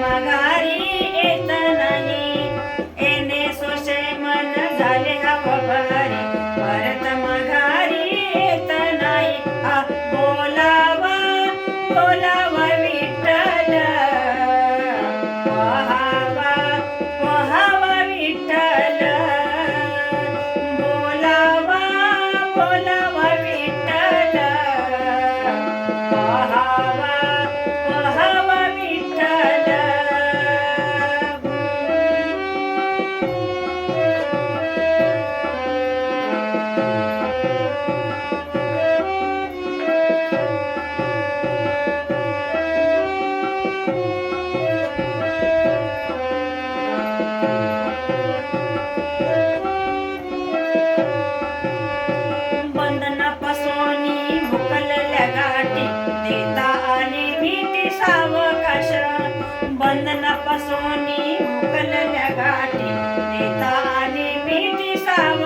माघारी येत नाही येणे सोशे मन झाले अपहारी भारत माघारी येत नाही आ बोलावा बोलावा विठ्ठल. पहावा पहावा विठ्ठल. बोलावा बोलावा विठ्ठल. पहावा पहावा सोनी मुगल लगाटी ताली मीठी साम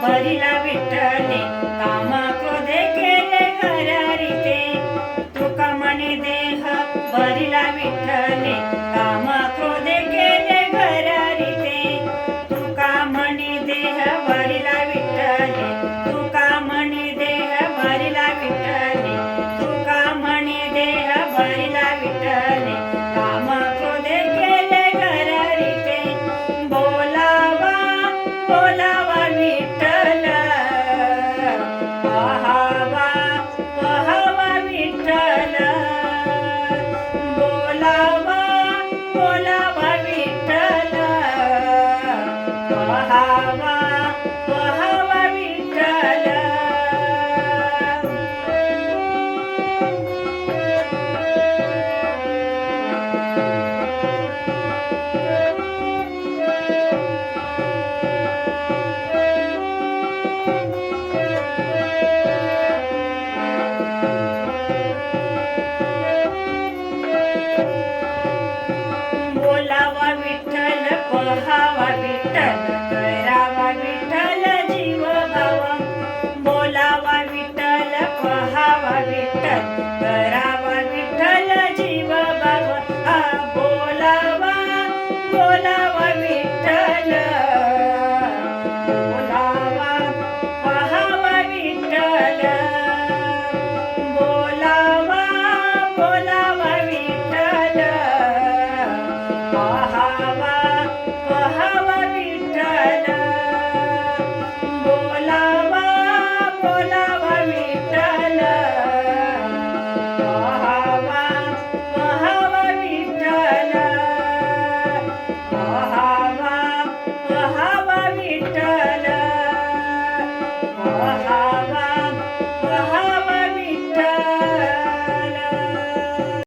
Marina.